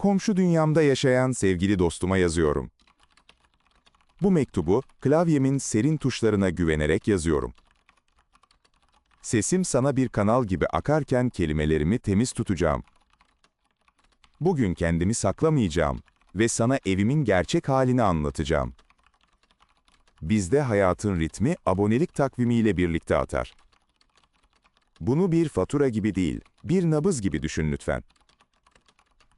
komşu dünyamda yaşayan sevgili dostuma yazıyorum. Bu mektubu klavyemin serin tuşlarına güvenerek yazıyorum. Sesim sana bir kanal gibi akarken kelimelerimi temiz tutacağım. Bugün kendimi saklamayacağım ve sana evimin gerçek halini anlatacağım. Bizde hayatın ritmi abonelik takvimiyle birlikte atar. Bunu bir fatura gibi değil, bir nabız gibi düşün lütfen.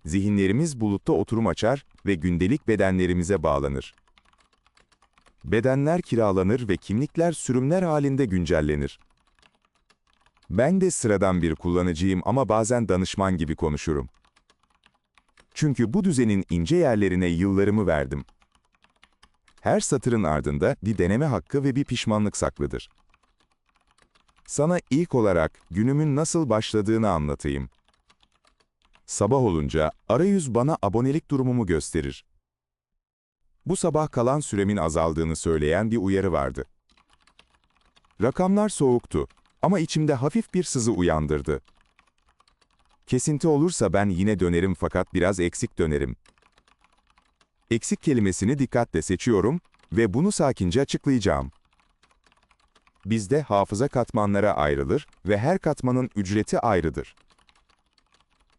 Zihinlerimiz bulutta oturum açar ve gündelik bedenlerimize bağlanır. Bedenler kiralanır ve kimlikler sürümler halinde güncellenir. Ben de sıradan bir kullanıcıyım ama bazen danışman gibi konuşurum. Çünkü bu düzenin ince yerlerine yıllarımı verdim. Her satırın ardında bir deneme hakkı ve bir pişmanlık saklıdır. Sana ilk olarak günümün nasıl başladığını anlatayım. Sabah olunca arayüz bana abonelik durumumu gösterir. Bu sabah kalan süremin azaldığını söyleyen bir uyarı vardı. Rakamlar soğuktu ama içimde hafif bir sızı uyandırdı. Kesinti olursa ben yine dönerim fakat biraz eksik dönerim. Eksik kelimesini dikkatle seçiyorum ve bunu sakince açıklayacağım. Bizde hafıza katmanlara ayrılır ve her katmanın ücreti ayrıdır.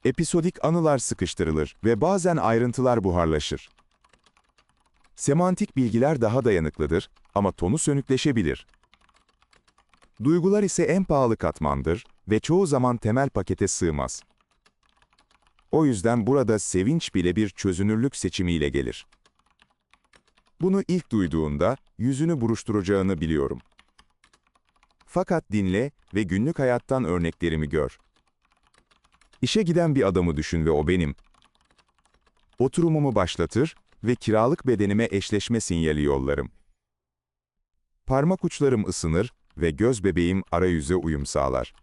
Episodik anılar sıkıştırılır ve bazen ayrıntılar buharlaşır. Semantik bilgiler daha dayanıklıdır ama tonu sönükleşebilir. Duygular ise en pahalı katmandır ve çoğu zaman temel pakete sığmaz. O yüzden burada sevinç bile bir çözünürlük seçimiyle gelir. Bunu ilk duyduğunda yüzünü buruşturacağını biliyorum. Fakat dinle ve günlük hayattan örneklerimi gör. İşe giden bir adamı düşün ve o benim. Oturumumu başlatır ve kiralık bedenime eşleşme sinyali yollarım. Parmak uçlarım ısınır ve göz bebeğim arayüze uyum sağlar.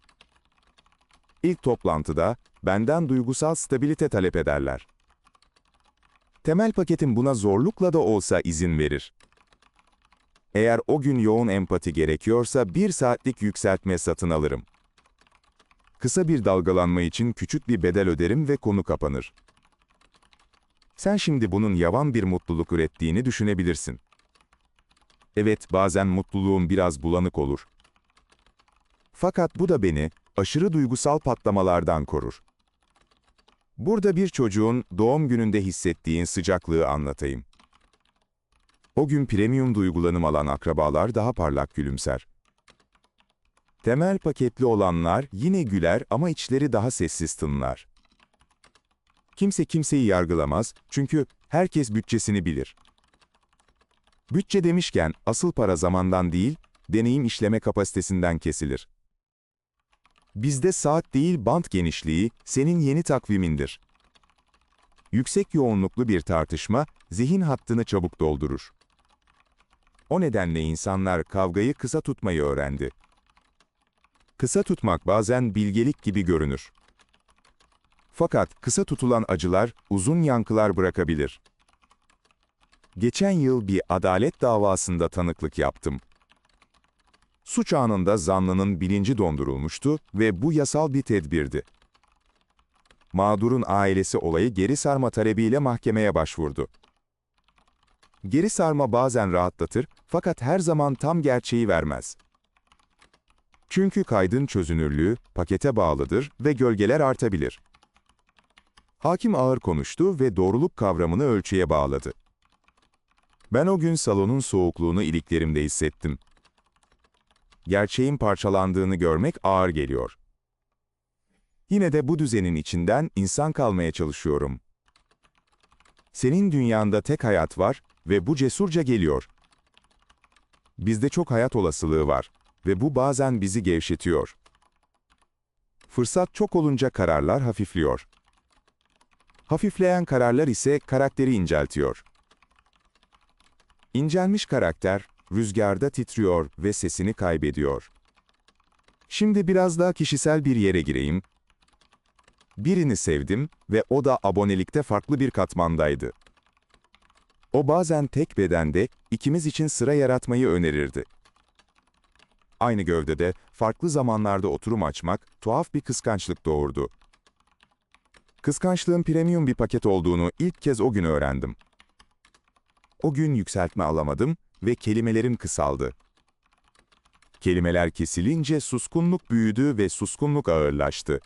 İlk toplantıda benden duygusal stabilite talep ederler. Temel paketim buna zorlukla da olsa izin verir. Eğer o gün yoğun empati gerekiyorsa bir saatlik yükseltme satın alırım. Kısa bir dalgalanma için küçük bir bedel öderim ve konu kapanır. Sen şimdi bunun yavan bir mutluluk ürettiğini düşünebilirsin. Evet, bazen mutluluğum biraz bulanık olur. Fakat bu da beni aşırı duygusal patlamalardan korur. Burada bir çocuğun doğum gününde hissettiğin sıcaklığı anlatayım. O gün premium duygulanım alan akrabalar daha parlak gülümser. Temel paketli olanlar yine güler ama içleri daha sessiz tınlar. Kimse kimseyi yargılamaz çünkü herkes bütçesini bilir. Bütçe demişken asıl para zamandan değil, deneyim işleme kapasitesinden kesilir. Bizde saat değil bant genişliği senin yeni takvimindir. Yüksek yoğunluklu bir tartışma zihin hattını çabuk doldurur. O nedenle insanlar kavgayı kısa tutmayı öğrendi. Kısa tutmak bazen bilgelik gibi görünür. Fakat kısa tutulan acılar uzun yankılar bırakabilir. Geçen yıl bir adalet davasında tanıklık yaptım. Suç anında zanlının bilinci dondurulmuştu ve bu yasal bir tedbirdi. Mağdurun ailesi olayı geri sarma talebiyle mahkemeye başvurdu. Geri sarma bazen rahatlatır fakat her zaman tam gerçeği vermez. Çünkü kaydın çözünürlüğü pakete bağlıdır ve gölgeler artabilir. Hakim ağır konuştu ve doğruluk kavramını ölçüye bağladı. Ben o gün salonun soğukluğunu iliklerimde hissettim. Gerçeğin parçalandığını görmek ağır geliyor. Yine de bu düzenin içinden insan kalmaya çalışıyorum. Senin dünyanda tek hayat var ve bu cesurca geliyor. Bizde çok hayat olasılığı var ve bu bazen bizi gevşetiyor. Fırsat çok olunca kararlar hafifliyor. Hafifleyen kararlar ise karakteri inceltiyor. İncelmiş karakter, rüzgarda titriyor ve sesini kaybediyor. Şimdi biraz daha kişisel bir yere gireyim. Birini sevdim ve o da abonelikte farklı bir katmandaydı. O bazen tek bedende ikimiz için sıra yaratmayı önerirdi. Aynı gövdede farklı zamanlarda oturum açmak tuhaf bir kıskançlık doğurdu. Kıskançlığın premium bir paket olduğunu ilk kez o gün öğrendim. O gün yükseltme alamadım ve kelimelerim kısaldı. Kelimeler kesilince suskunluk büyüdü ve suskunluk ağırlaştı.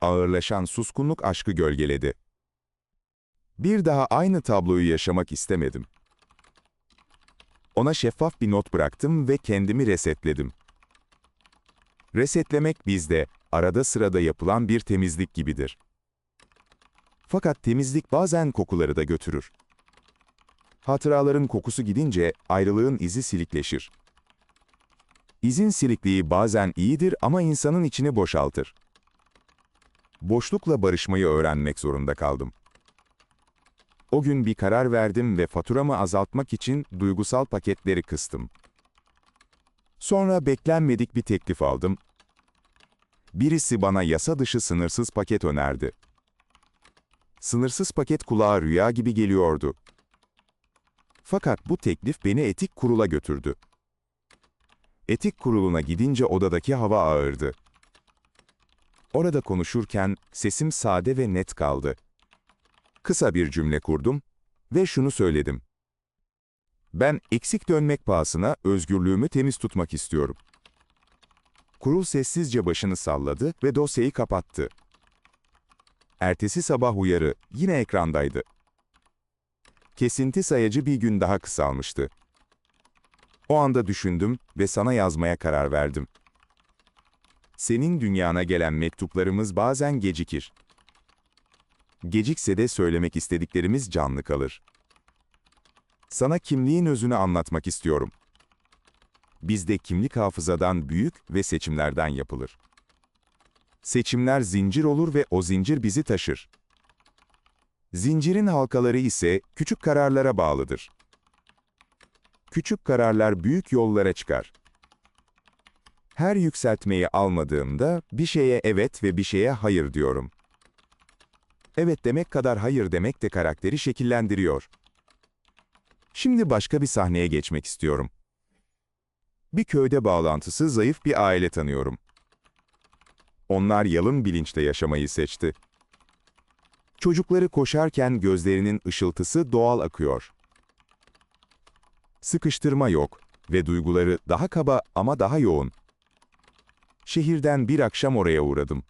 Ağırlaşan suskunluk aşkı gölgeledi. Bir daha aynı tabloyu yaşamak istemedim. Ona şeffaf bir not bıraktım ve kendimi resetledim. Resetlemek bizde, arada sırada yapılan bir temizlik gibidir. Fakat temizlik bazen kokuları da götürür. Hatıraların kokusu gidince ayrılığın izi silikleşir. İzin silikliği bazen iyidir ama insanın içini boşaltır. Boşlukla barışmayı öğrenmek zorunda kaldım. O gün bir karar verdim ve faturamı azaltmak için duygusal paketleri kıstım. Sonra beklenmedik bir teklif aldım. Birisi bana yasa dışı sınırsız paket önerdi. Sınırsız paket kulağa rüya gibi geliyordu. Fakat bu teklif beni etik kurula götürdü. Etik kuruluna gidince odadaki hava ağırdı. Orada konuşurken sesim sade ve net kaldı. Kısa bir cümle kurdum ve şunu söyledim. Ben eksik dönmek pahasına özgürlüğümü temiz tutmak istiyorum. Kurul sessizce başını salladı ve dosyayı kapattı. Ertesi sabah uyarı yine ekrandaydı. Kesinti sayacı bir gün daha kısalmıştı. O anda düşündüm ve sana yazmaya karar verdim. Senin dünyana gelen mektuplarımız bazen gecikir. Gecikse de söylemek istediklerimiz canlı kalır. Sana kimliğin özünü anlatmak istiyorum. Bizde kimlik hafızadan büyük ve seçimlerden yapılır. Seçimler zincir olur ve o zincir bizi taşır. Zincirin halkaları ise küçük kararlara bağlıdır. Küçük kararlar büyük yollara çıkar. Her yükseltmeyi almadığımda bir şeye evet ve bir şeye hayır diyorum. Evet demek kadar hayır demek de karakteri şekillendiriyor. Şimdi başka bir sahneye geçmek istiyorum. Bir köyde bağlantısı zayıf bir aile tanıyorum. Onlar yalın bilinçle yaşamayı seçti. Çocukları koşarken gözlerinin ışıltısı doğal akıyor. Sıkıştırma yok ve duyguları daha kaba ama daha yoğun. Şehirden bir akşam oraya uğradım.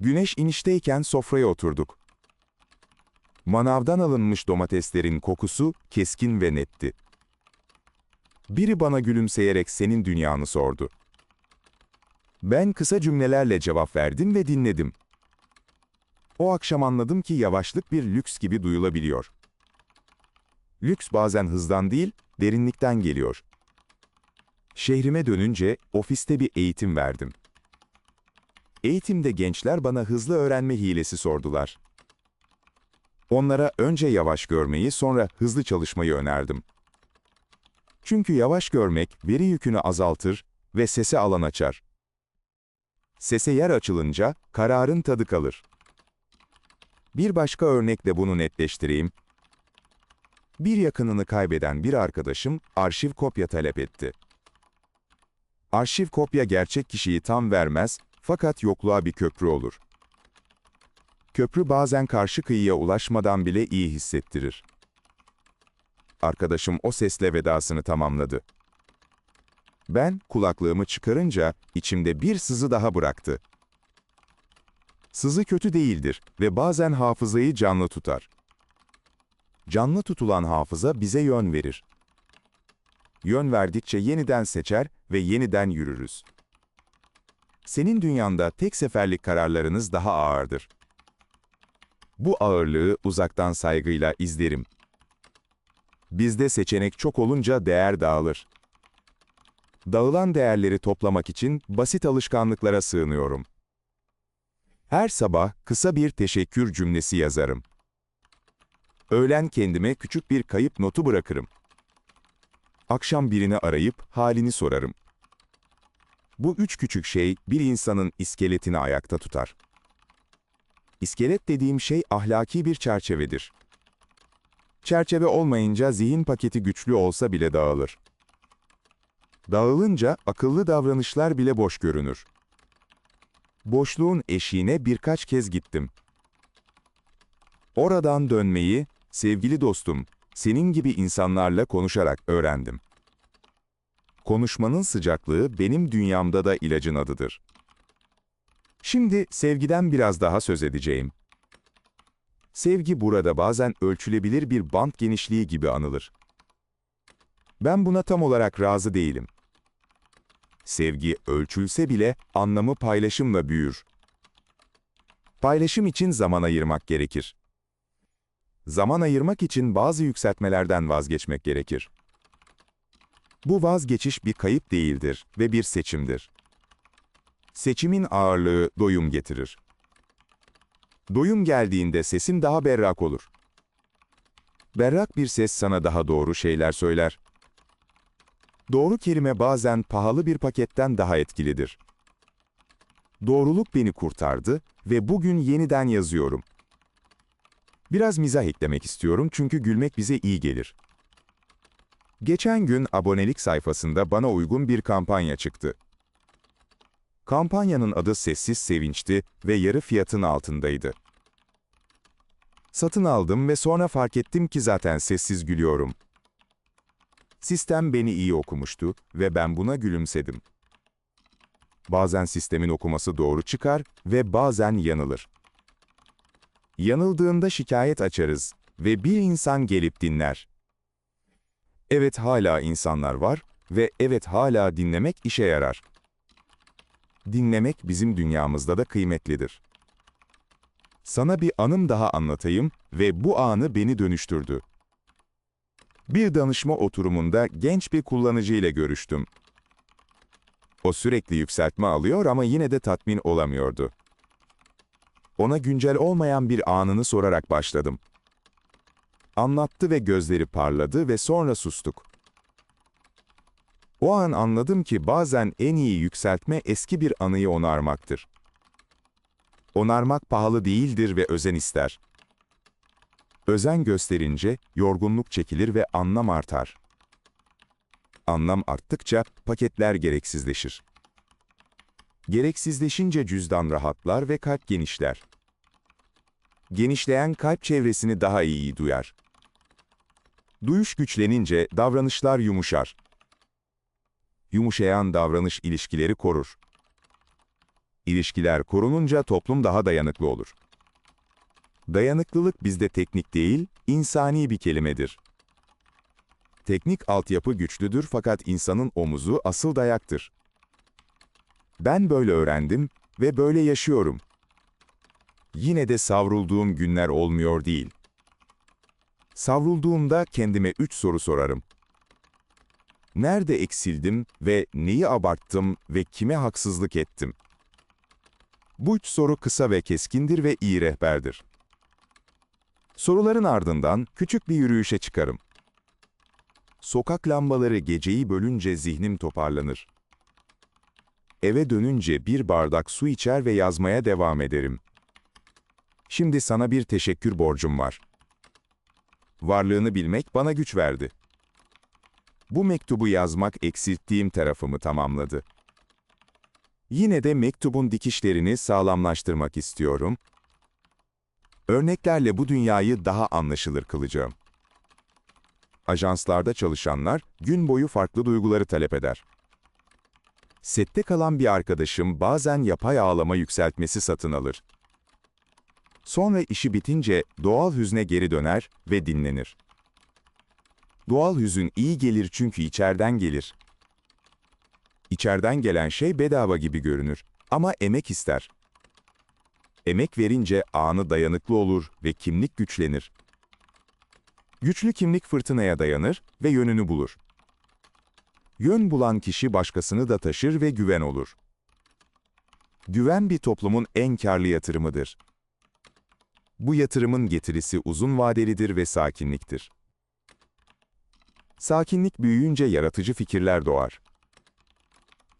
Güneş inişteyken sofraya oturduk. Manavdan alınmış domateslerin kokusu keskin ve netti. Biri bana gülümseyerek senin dünyanı sordu. Ben kısa cümlelerle cevap verdim ve dinledim. O akşam anladım ki yavaşlık bir lüks gibi duyulabiliyor. Lüks bazen hızdan değil, derinlikten geliyor. Şehrime dönünce ofiste bir eğitim verdim. Eğitimde gençler bana hızlı öğrenme hilesi sordular. Onlara önce yavaş görmeyi, sonra hızlı çalışmayı önerdim. Çünkü yavaş görmek veri yükünü azaltır ve sese alan açar. Sese yer açılınca kararın tadı kalır. Bir başka örnekle bunu netleştireyim. Bir yakınını kaybeden bir arkadaşım arşiv kopya talep etti. Arşiv kopya gerçek kişiyi tam vermez fakat yokluğa bir köprü olur. Köprü bazen karşı kıyıya ulaşmadan bile iyi hissettirir. Arkadaşım o sesle vedasını tamamladı. Ben kulaklığımı çıkarınca içimde bir sızı daha bıraktı. Sızı kötü değildir ve bazen hafızayı canlı tutar. Canlı tutulan hafıza bize yön verir. Yön verdikçe yeniden seçer ve yeniden yürürüz. Senin dünyanda tek seferlik kararlarınız daha ağırdır. Bu ağırlığı uzaktan saygıyla izlerim. Bizde seçenek çok olunca değer dağılır. Dağılan değerleri toplamak için basit alışkanlıklara sığınıyorum. Her sabah kısa bir teşekkür cümlesi yazarım. Öğlen kendime küçük bir kayıp notu bırakırım. Akşam birini arayıp halini sorarım. Bu üç küçük şey bir insanın iskeletini ayakta tutar. İskelet dediğim şey ahlaki bir çerçevedir. Çerçeve olmayınca zihin paketi güçlü olsa bile dağılır. Dağılınca akıllı davranışlar bile boş görünür. Boşluğun eşiğine birkaç kez gittim. Oradan dönmeyi, sevgili dostum, senin gibi insanlarla konuşarak öğrendim. Konuşmanın sıcaklığı benim dünyamda da ilacın adıdır. Şimdi sevgiden biraz daha söz edeceğim. Sevgi burada bazen ölçülebilir bir bant genişliği gibi anılır. Ben buna tam olarak razı değilim. Sevgi ölçülse bile anlamı paylaşımla büyür. Paylaşım için zaman ayırmak gerekir. Zaman ayırmak için bazı yükseltmelerden vazgeçmek gerekir. Bu vazgeçiş bir kayıp değildir ve bir seçimdir. Seçimin ağırlığı doyum getirir. Doyum geldiğinde sesin daha berrak olur. Berrak bir ses sana daha doğru şeyler söyler. Doğru kelime bazen pahalı bir paketten daha etkilidir. Doğruluk beni kurtardı ve bugün yeniden yazıyorum. Biraz mizah eklemek istiyorum çünkü gülmek bize iyi gelir. Geçen gün abonelik sayfasında bana uygun bir kampanya çıktı. Kampanyanın adı Sessiz Sevinç'ti ve yarı fiyatın altındaydı. Satın aldım ve sonra fark ettim ki zaten sessiz gülüyorum. Sistem beni iyi okumuştu ve ben buna gülümsedim. Bazen sistemin okuması doğru çıkar ve bazen yanılır. Yanıldığında şikayet açarız ve bir insan gelip dinler. Evet hala insanlar var ve evet hala dinlemek işe yarar. Dinlemek bizim dünyamızda da kıymetlidir. Sana bir anım daha anlatayım ve bu anı beni dönüştürdü. Bir danışma oturumunda genç bir kullanıcı ile görüştüm. O sürekli yükseltme alıyor ama yine de tatmin olamıyordu. Ona güncel olmayan bir anını sorarak başladım. Anlattı ve gözleri parladı ve sonra sustuk. O an anladım ki bazen en iyi yükseltme eski bir anıyı onarmaktır. Onarmak pahalı değildir ve özen ister. Özen gösterince yorgunluk çekilir ve anlam artar. Anlam arttıkça paketler gereksizleşir. Gereksizleşince cüzdan rahatlar ve kalp genişler. Genişleyen kalp çevresini daha iyi duyar. Duyuş güçlenince davranışlar yumuşar. Yumuşayan davranış ilişkileri korur. İlişkiler korununca toplum daha dayanıklı olur. Dayanıklılık bizde teknik değil, insani bir kelimedir. Teknik altyapı güçlüdür fakat insanın omuzu asıl dayaktır. Ben böyle öğrendim ve böyle yaşıyorum. Yine de savrulduğum günler olmuyor değil. Savrulduğumda kendime üç soru sorarım. Nerede eksildim ve neyi abarttım ve kime haksızlık ettim? Bu üç soru kısa ve keskindir ve iyi rehberdir. Soruların ardından küçük bir yürüyüşe çıkarım. Sokak lambaları geceyi bölünce zihnim toparlanır. Eve dönünce bir bardak su içer ve yazmaya devam ederim. Şimdi sana bir teşekkür borcum var. Varlığını bilmek bana güç verdi. Bu mektubu yazmak eksilttiğim tarafımı tamamladı. Yine de mektubun dikişlerini sağlamlaştırmak istiyorum. Örneklerle bu dünyayı daha anlaşılır kılacağım. Ajanslarda çalışanlar gün boyu farklı duyguları talep eder. Sette kalan bir arkadaşım bazen yapay ağlama yükseltmesi satın alır. Sonra işi bitince doğal hüzne geri döner ve dinlenir. Doğal hüzün iyi gelir çünkü içerden gelir. İçerden gelen şey bedava gibi görünür ama emek ister. Emek verince anı dayanıklı olur ve kimlik güçlenir. Güçlü kimlik fırtınaya dayanır ve yönünü bulur. Yön bulan kişi başkasını da taşır ve güven olur. Güven bir toplumun en karlı yatırımıdır. Bu yatırımın getirisi uzun vadelidir ve sakinliktir. Sakinlik büyüyünce yaratıcı fikirler doğar.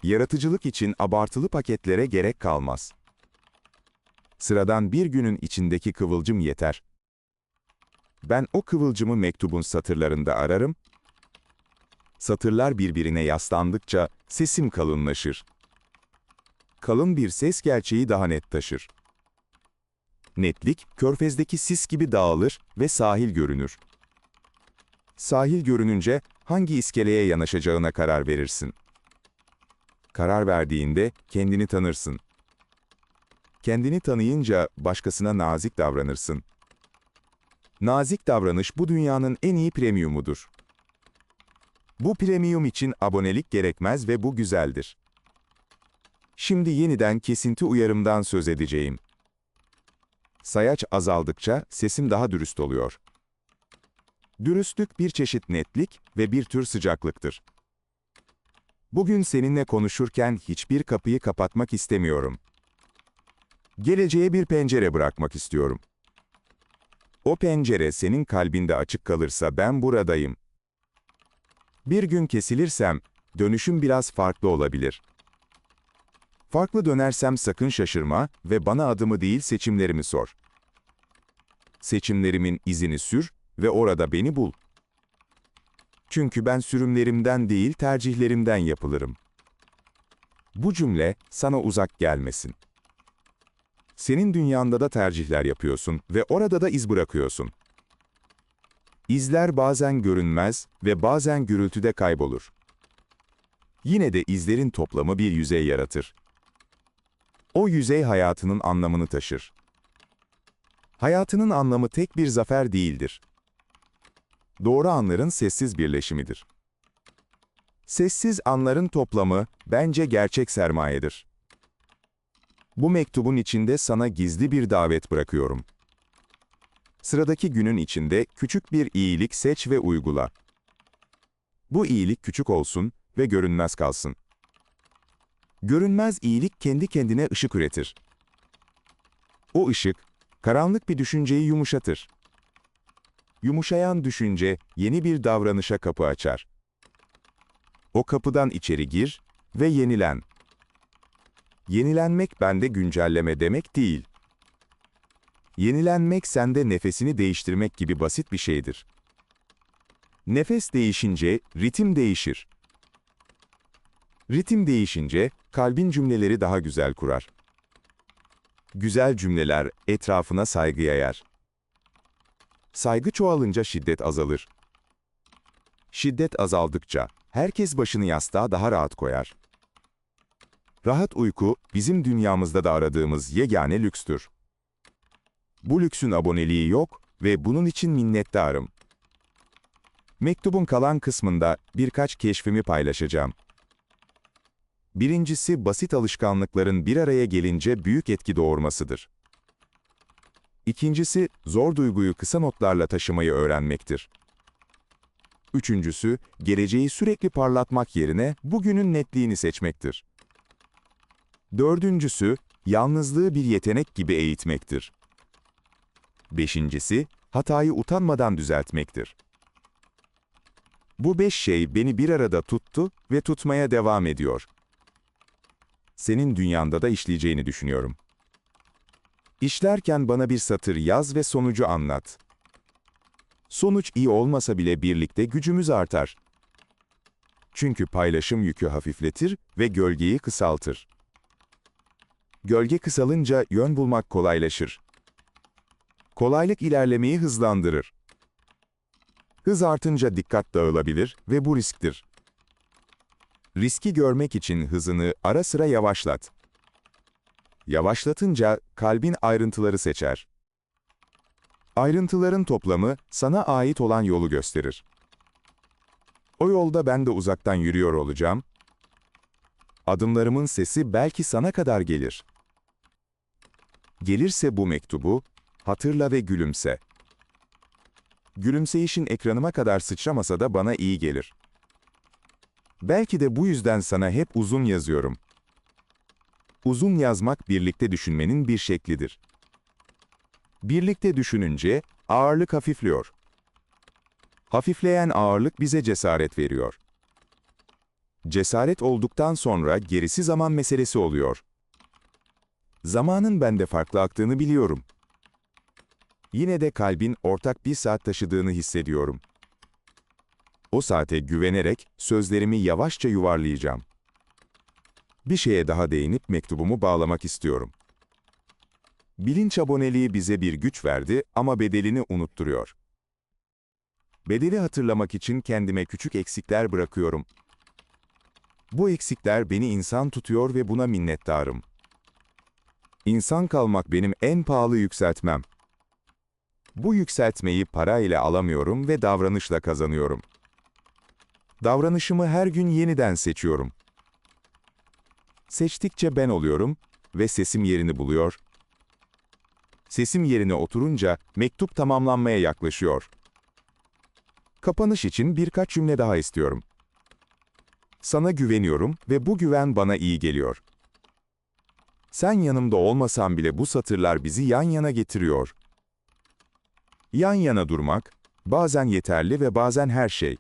Yaratıcılık için abartılı paketlere gerek kalmaz. Sıradan bir günün içindeki kıvılcım yeter. Ben o kıvılcımı mektubun satırlarında ararım. Satırlar birbirine yaslandıkça sesim kalınlaşır. kalın bir ses gerçeği daha net taşır. Netlik, körfezdeki sis gibi dağılır ve sahil görünür. Sahil görününce hangi iskeleye yanaşacağına karar verirsin. Karar verdiğinde kendini tanırsın. Kendini tanıyınca başkasına nazik davranırsın. Nazik davranış bu dünyanın en iyi premiumudur. Bu premium için abonelik gerekmez ve bu güzeldir. Şimdi yeniden kesinti uyarımdan söz edeceğim. Sayaç azaldıkça sesim daha dürüst oluyor. Dürüstlük bir çeşit netlik ve bir tür sıcaklıktır. Bugün seninle konuşurken hiçbir kapıyı kapatmak istemiyorum. Geleceğe bir pencere bırakmak istiyorum. O pencere senin kalbinde açık kalırsa ben buradayım. Bir gün kesilirsem, dönüşüm biraz farklı olabilir. Farklı dönersem sakın şaşırma ve bana adımı değil seçimlerimi sor. Seçimlerimin izini sür ve orada beni bul. Çünkü ben sürümlerimden değil tercihlerimden yapılırım. Bu cümle sana uzak gelmesin. Senin dünyanda da tercihler yapıyorsun ve orada da iz bırakıyorsun. İzler bazen görünmez ve bazen gürültüde kaybolur. Yine de izlerin toplamı bir yüzey yaratır. O yüzey hayatının anlamını taşır. Hayatının anlamı tek bir zafer değildir. Doğru anların sessiz birleşimidir. Sessiz anların toplamı bence gerçek sermayedir. Bu mektubun içinde sana gizli bir davet bırakıyorum. Sıradaki günün içinde küçük bir iyilik seç ve uygula. Bu iyilik küçük olsun ve görünmez kalsın. Görünmez iyilik kendi kendine ışık üretir. O ışık, karanlık bir düşünceyi yumuşatır. Yumuşayan düşünce yeni bir davranışa kapı açar. O kapıdan içeri gir ve yenilen. Yenilenmek bende güncelleme demek değil. Yenilenmek sende nefesini değiştirmek gibi basit bir şeydir. Nefes değişince ritim değişir. Ritim değişince kalbin cümleleri daha güzel kurar. Güzel cümleler etrafına saygı yayar. Saygı çoğalınca şiddet azalır. Şiddet azaldıkça herkes başını yastığa daha rahat koyar. Rahat uyku bizim dünyamızda da aradığımız yegane lükstür. Bu lüksün aboneliği yok ve bunun için minnettarım. Mektubun kalan kısmında birkaç keşfimi paylaşacağım. Birincisi basit alışkanlıkların bir araya gelince büyük etki doğurmasıdır. İkincisi zor duyguyu kısa notlarla taşımayı öğrenmektir. Üçüncüsü geleceği sürekli parlatmak yerine bugünün netliğini seçmektir. Dördüncüsü yalnızlığı bir yetenek gibi eğitmektir. Beşincisi hatayı utanmadan düzeltmektir. Bu beş şey beni bir arada tuttu ve tutmaya devam ediyor senin dünyanda da işleyeceğini düşünüyorum. İşlerken bana bir satır yaz ve sonucu anlat. Sonuç iyi olmasa bile birlikte gücümüz artar. Çünkü paylaşım yükü hafifletir ve gölgeyi kısaltır. Gölge kısalınca yön bulmak kolaylaşır. Kolaylık ilerlemeyi hızlandırır. Hız artınca dikkat dağılabilir ve bu risktir. Riski görmek için hızını ara sıra yavaşlat. Yavaşlatınca kalbin ayrıntıları seçer. Ayrıntıların toplamı sana ait olan yolu gösterir. O yolda ben de uzaktan yürüyor olacağım. Adımlarımın sesi belki sana kadar gelir. Gelirse bu mektubu, hatırla ve gülümse. Gülümseyişin ekranıma kadar sıçramasa da bana iyi gelir. Belki de bu yüzden sana hep uzun yazıyorum. Uzun yazmak birlikte düşünmenin bir şeklidir. Birlikte düşününce ağırlık hafifliyor. Hafifleyen ağırlık bize cesaret veriyor. Cesaret olduktan sonra gerisi zaman meselesi oluyor. Zamanın bende farklı aktığını biliyorum. Yine de kalbin ortak bir saat taşıdığını hissediyorum. O saate güvenerek sözlerimi yavaşça yuvarlayacağım. Bir şeye daha değinip mektubumu bağlamak istiyorum. Bilinç aboneliği bize bir güç verdi ama bedelini unutturuyor. Bedeli hatırlamak için kendime küçük eksikler bırakıyorum. Bu eksikler beni insan tutuyor ve buna minnettarım. İnsan kalmak benim en pahalı yükseltmem. Bu yükseltmeyi para ile alamıyorum ve davranışla kazanıyorum. Davranışımı her gün yeniden seçiyorum. Seçtikçe ben oluyorum ve sesim yerini buluyor. Sesim yerine oturunca mektup tamamlanmaya yaklaşıyor. Kapanış için birkaç cümle daha istiyorum. Sana güveniyorum ve bu güven bana iyi geliyor. Sen yanımda olmasan bile bu satırlar bizi yan yana getiriyor. Yan yana durmak, bazen yeterli ve bazen her şey.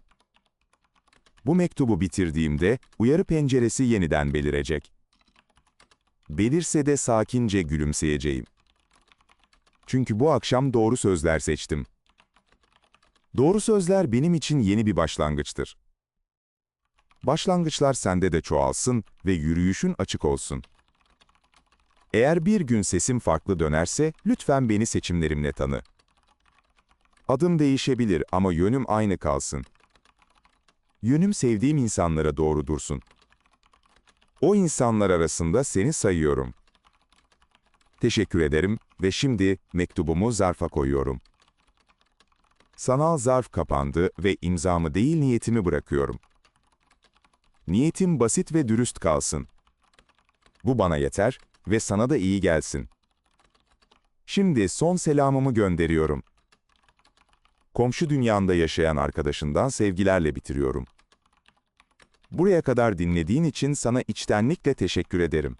Bu mektubu bitirdiğimde uyarı penceresi yeniden belirecek. Belirse de sakince gülümseyeceğim. Çünkü bu akşam doğru sözler seçtim. Doğru sözler benim için yeni bir başlangıçtır. Başlangıçlar sende de çoğalsın ve yürüyüşün açık olsun. Eğer bir gün sesim farklı dönerse lütfen beni seçimlerimle tanı. Adım değişebilir ama yönüm aynı kalsın. Yönüm sevdiğim insanlara doğru dursun. O insanlar arasında seni sayıyorum. Teşekkür ederim ve şimdi mektubumu zarfa koyuyorum. Sanal zarf kapandı ve imzamı değil niyetimi bırakıyorum. Niyetim basit ve dürüst kalsın. Bu bana yeter ve sana da iyi gelsin. Şimdi son selamımı gönderiyorum. Komşu dünyanda yaşayan arkadaşından sevgilerle bitiriyorum. Buraya kadar dinlediğin için sana içtenlikle teşekkür ederim.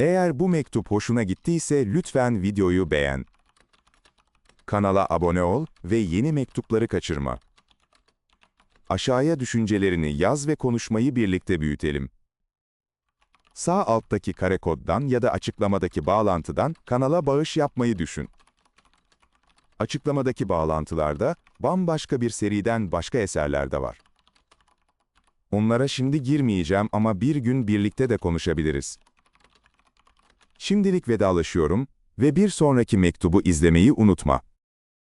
Eğer bu mektup hoşuna gittiyse lütfen videoyu beğen. Kanala abone ol ve yeni mektupları kaçırma. Aşağıya düşüncelerini yaz ve konuşmayı birlikte büyütelim. Sağ alttaki kare koddan ya da açıklamadaki bağlantıdan kanala bağış yapmayı düşün. Açıklamadaki bağlantılarda bambaşka bir seriden başka eserler de var. Onlara şimdi girmeyeceğim ama bir gün birlikte de konuşabiliriz. Şimdilik vedalaşıyorum ve bir sonraki mektubu izlemeyi unutma.